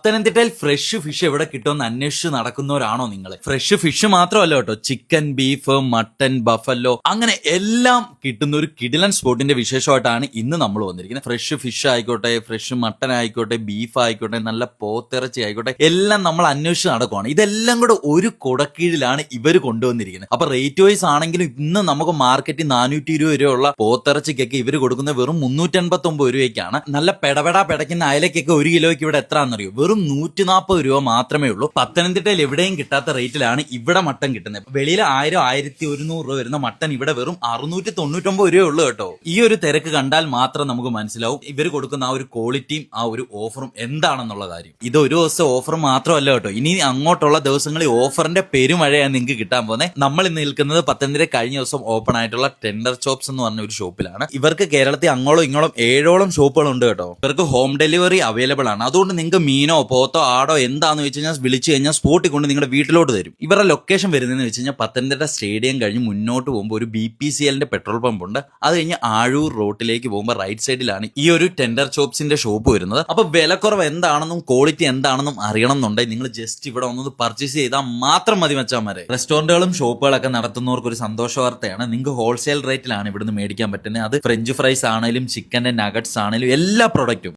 പത്തനംതിട്ടയിൽ fresh fish എവിടെ കിട്ടുമെന്ന് അന്വേഷിച്ച് നടക്കുന്നവരാണോ നിങ്ങൾ ഫ്രഷ് ഫിഷ് മാത്രമല്ല കേട്ടോ. ചിക്കൻ ബീഫ് മട്ടൻ ബഫല്ലോ അങ്ങനെ എല്ലാം കിട്ടുന്ന ഒരു കിടിലൻ സ്പോട്ടിന്റെ വിശേഷമായിട്ടാണ് ഇന്ന് നമ്മൾ വന്നിരിക്കുന്നത്. ഫ്രഷ് ഫിഷ് ആയിക്കോട്ടെ ഫ്രഷ് മട്ടൻ ആയിക്കോട്ടെ ബീഫ് ആയിക്കോട്ടെ നല്ല പോത്തിറച്ചി ആയിക്കോട്ടെ എല്ലാം നമ്മൾ അന്വേഷിച്ച് നടക്കുവാണ്. ഇതെല്ലാം കൂടെ ഒരു കുടക്കീഴിലാണ് ഇവർ കൊണ്ടുവന്നിരിക്കുന്നത്. അപ്പൊ റേറ്റ് വൈസ് ആണെങ്കിലും ഇന്ന് നമുക്ക് മാർക്കറ്റിൽ നാനൂറ്റി ഇരുപത് രൂപയുള്ള പോത്തിറച്ചിക്കൊക്കെ ഇവർ കൊടുക്കുന്ന വെറും മുന്നൂറ്റൻപത്തി ഒമ്പത് രൂപയ്ക്കാണ്. നല്ല പെടപെട പെടയ്ക്കുന്ന അയലക്കൊക്കെ ഒരു കിലോയ്ക്ക് ഇവിടെ എത്ര എത്രയാണെന്നറിയോ വെറും നൂറ്റി നാൽപ്പത് രൂപ മാത്രമേ ഉള്ളൂ. പത്തനംതിട്ടയിൽ എവിടെയും കിട്ടാത്ത റേറ്റിലാണ് ഇവിടെ മട്ടൻ കിട്ടുന്നത്. വെളിയിൽ ആയിരം ആയിരത്തി ഒരുന്നൂറ് രൂപ വരുന്ന മട്ടൻ ഇവിടെ വെറും അറുന്നൂറ്റി തൊണ്ണൂറ്റൊമ്പത് രൂപ ഉള്ളൂ കേട്ടോ. ഈ ഒരു തിരക്ക് കണ്ടാൽ മാത്രം നമുക്ക് മനസ്സിലാവും ഇവർ കൊടുക്കുന്ന ആ ഒരു ക്വാളിറ്റിയും ആ ഒരു ഓഫറും എന്താണെന്നുള്ള കാര്യം. ഇത് ഒരു ദിവസം ഓഫർ മാത്രമല്ല കേട്ടോ. ഇനി അങ്ങോട്ടുള്ള ദിവസങ്ങളിൽ ഓഫറിന്റെ പെരുമഴയാണ് നിങ്ങൾക്ക് കിട്ടാൻ പോകുന്നത്. നമ്മൾ ഇന്ന് നിൽക്കുന്നത് പത്തനംതിട്ട കഴിഞ്ഞ ദിവസം ഓപ്പൺ ആയിട്ടുള്ള ടെൻഡർ ഷോപ്സ് എന്ന് പറഞ്ഞ ഒരു ഷോപ്പിലാണ് ഇവർക്ക് കേരളത്തിൽ അങ്ങോളം ഇങ്ങോളം ഏഴോളം ഷോപ്പുകൾ ഉണ്ട് കേട്ടോ. ഇവർക്ക് ഹോം ഡെലിവറി അവൈലബിൾ ആണ്. അതുകൊണ്ട് നിങ്ങൾക്ക് മീനോ പോത്തോ ആടോ എന്താന്ന് വെച്ച് കഴിഞ്ഞാൽ വിളിച്ചു കഴിഞ്ഞാൽ സ്പോട്ടിൽ കൊണ്ട് നിങ്ങളുടെ വീട്ടിലോട്ട് തരും. ഇവരുടെ ലൊക്കേഷൻ വരുന്നതെന്ന് വെച്ച് കഴിഞ്ഞാൽ പത്തനംതിട്ട സ്റ്റേഡിയം കഴിഞ്ഞ് മുന്നോട്ട് പോകുമ്പോൾ ഒരു ബി പി സി എല്ലിന്റെ പെട്രോൾ പമ്പ് ഉണ്ട്. അത് കഴിഞ്ഞ് ആഴൂർ റോട്ടിലേക്ക് പോകുമ്പോൾ റൈറ്റ് സൈഡിലാണ് ഈ ഒരു ടെൻഡർ ഷോപ്സിന്റെ ഷോപ്പ് വരുന്നത്. അപ്പൊ വിലക്കുറവ് എന്താണെന്നും ക്വാളിറ്റി എന്താണെന്നും അറിയണം എന്നുണ്ടെങ്കിൽ നിങ്ങൾ ജസ്റ്റ് ഇവിടെ വന്നത് പർച്ചേസ് ചെയ്താൽ മാത്രം മതി മച്ചാമാരെ റെസ്റ്റോറന്റുകളും ഷോപ്പുകളൊക്കെ നടത്തുന്നവർക്ക് ഒരു സന്തോഷ വാർത്തയാണ്. നിങ്ങൾക്ക് ഹോൾസെയിൽ റേറ്റിലാണ് ഇവിടുന്ന് മേടിക്കാൻ പറ്റുന്നത് അത് ഫ്രഞ്ച് ഫ്രൈസ് ആണെങ്കിലും ചിക്കന്റെ നഗറ്റ്സ് ആണെങ്കിലും എല്ലാ പ്രൊഡക്റ്റും